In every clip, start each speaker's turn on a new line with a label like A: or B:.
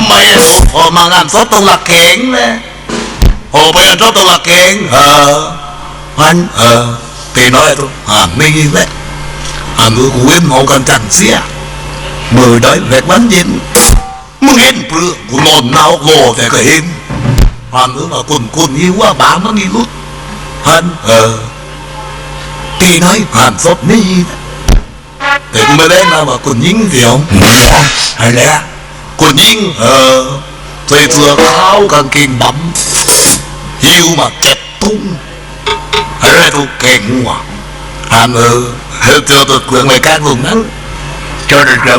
A: ำไมอะสุพอมางานศพต้องหลักเข่งเลยโอ้ไปงานศพต้องหลักเข่งเออมันเออตีน้อยตัวอ่านนี่แหละอ่านมือกูเว้นเอากันจังเสียมือได้เล็กมันย็นมึงเห็นเปลือกกูนอนหนาวโลแต่ก็เห็นอ่านมือมากุนกุนยี่ว่าบางมันนี่รุดฮันเออตีน้อยผ่านศพนี่แต่กูไม่ได้มาว่าคนยิงเดียวอะไรอะ คนยิงเออใส่เสื้อขาวกางเกงดำหิวมาเก็บตุ้งอะไรตัวเก่งว่ะฮันเออเจอตัวเกลืองไม่กล้าลงนั้นเจอตัวเกลือง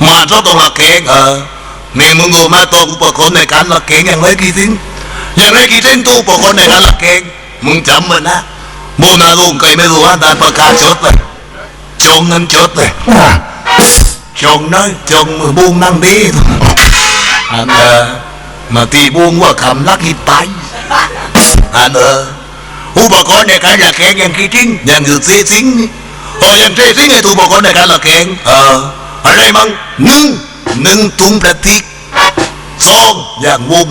A: มฮันเออเนี่ยใส่เลยว่าหน้าว่าไม่เคยเห็นเนี่ยไอ้เนี่ยโยนเก่งเมื่อตั้งเจ็ดตุ้งตรงในโฉงเส้นหัวกันไอ้ตอนปิดโบอันเนี่ยกูได้ยินเสียงดังเปรตช่วยดังงานไอ้ตุ้ตุ้งแตกแล้วตุ้งแตกเออเนี่ยตุ้งแตกเลยจำเพื่อก็ป้าพ้นรุ่นอันเออไปไม่เสียนะแต่แรงกูไอ้กรูดกรูดใส่กูแรงเรื่องจริงอะฮามเออสุดยอดนี่มางานศพตรงหลักเก่งมาศพตรงหลักเก่งเออนี่มึงรู้ไหมาตัวอุปกรณ์ในการหลักเก่งอย่างไรกี่สิ่งอย่างไรกี่สิ่งตัวอุปกรณ์ในการหลักเก่งมึงจำมันนะโบนาลุงเคยไม่รู้ว่าดานประกาศจดเลยจงนั้นจดเลยจงน้อยจงมือบุงนั่งดีอันเออมาตีบุงว่าคำลักหิตายอันเอออุปกรณ์ในการหลักแข่งอย่างกี่ทิ้งอย่างอื่นเสียทิ้งนี่โอ้อย่างเสียทิ้งไอ้ตัวอุปกรณ์ในการหลักแข่งเออ อะไรมั่งหนึ่งหนึ่งถุงพลาสติกสองอย่างวง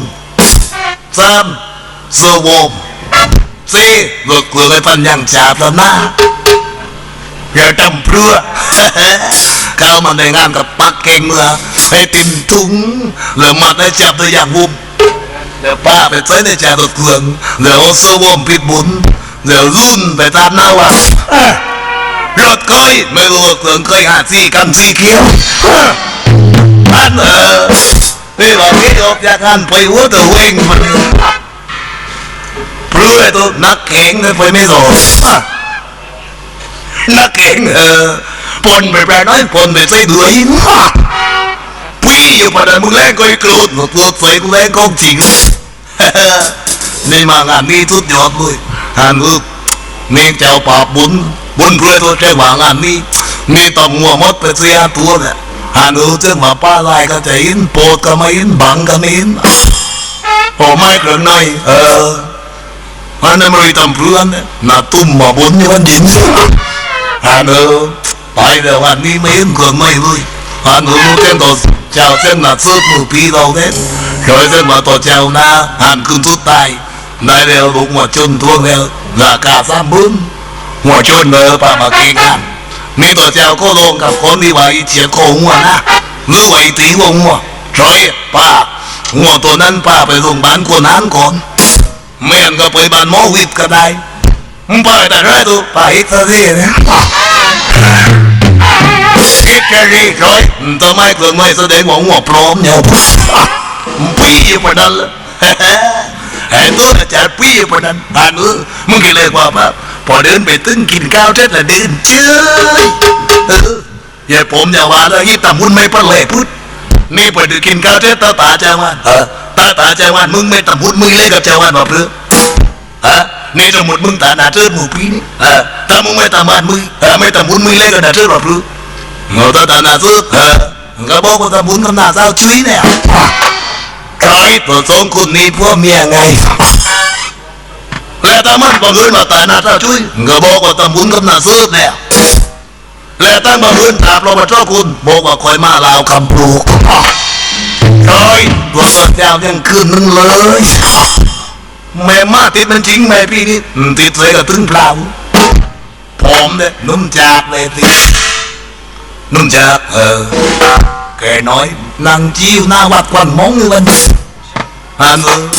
A: สามเสื้อวอมสี่รถเกลือไอ้ฟันอย่างจาบแล้วนะอย่าจำเพื่อเข้ามาในงานกับปักเก่งเมื่อให้ติมถุงเริ่มมาได้จับตัวอย่างวุมเดี๋ยวป้าไปใช้ในใจรถเครื่องเดี๋ยวเสื้อวอมผิดบุญเดี๋ยวรุ่นไปตามหน้าว่า เคยไม่รู้ว่าเครื่เคยหาสีกันสีเขียวเอ้ยอันเออนี่บอกที่ออกจากกันไปหัวตัวเองมันเพื่อตัวนักแข่งเลยไปไม่รอดอะนักแข่งเออปนไปแปรน้อยปนไปใส่เดือยอะพี่อยู่ประเดี๋ยวมึงแรงก็ไอ้กรูดหนูตัวใส่กูแรงก็จริงนี่มางานนี้ทุดยอดเลยฮานลูก นี่เจ้าปอาบุญบุญเพื่อตัวใจหวางอันนี้นี่ต้องงัวมดไปเสียตัวแหละหาดูจึงมาป้าลายก็จะอินโปดก็ไม่อินบังก็ไม่อินโอไม่กรนไนเออฮันไม่รีตำเพื่อนน่ะตุ้มมาบุญนี่มันยินหาดูไปเดียววันนี้ไม่อินคนไม่รู้ฮันดูเต้นตัวเจ้าเส้น่นาซื้อผู้พี่เราเต้นเคยเส้นมาตัวเจ้าหน้าหันขึ้นทุกตาย นายเวลบุกหัวจุนทวงเนี่ยหลักาซ้ำบึ้งหัวจุนเนอปามาเก่งกันมีตัวเจ้าก็ลงกับคนที่ว่าอีเจียโกหัวนะหรือว่าอีตีหัวหัวจอยป้าหัวตัวนั้นป้าไปโรงพยาบาลคนนั้นก่อนไม่งนก็ไปบ้านหมอวิทย์ก็ได้มึงไปแต่ไรดูไปอีกสักทีนะอีกแค่นี้อยทำไมเกิดไม่แสดงหัวหัวพร้อมเนี่ยปีไปนั่นเลย เอออย่าผมอย่าว่าแล้วยี่ตามุนไม่ประเลยพุทธนี่ไปดูกินข้าวเสร็จตาตาเจ้าวันเออตาตาเจ้าวันมึงไม่ตามุนมึงเลยกับเจ้าวันมาเพื่อฮะนี่สมมติมึงตาหนาเทิดหมู่ปีนี่เออถ้ามึงไม่ตามบ้านมึงเออไม่ตามบุญมึงเล่นกันหนาเทิดหรอกหรือเงาตาตาหนาเทิดเออมึงก็บอกว่าตามบุญกับหนาเจ้าชุยเนี่ย ใครตัวสองคนนี้พวกเมียไง แล้วถ้ามันบังเอิญมาตาหนาเจ้าชุยมึงก็บอกว่าตามบุญกับหนาเทิดเนี่ยแล้วตั้งบังเอิญตาเรามาเจ้าคุณบอกว่าคอยมาลาวคำปลูกใครตัวสัตว์ยาวยังคืนนึงเลยแม่มาติดมันจริงแม่พี่นี่ติดเลยกับตึงเปล่าผมเนี่ยนุ่มจากเลยตินุ่มจากเออแกน้อยนั่งจิ้วหน้าวัดควันมองอยู่วัน อันเออ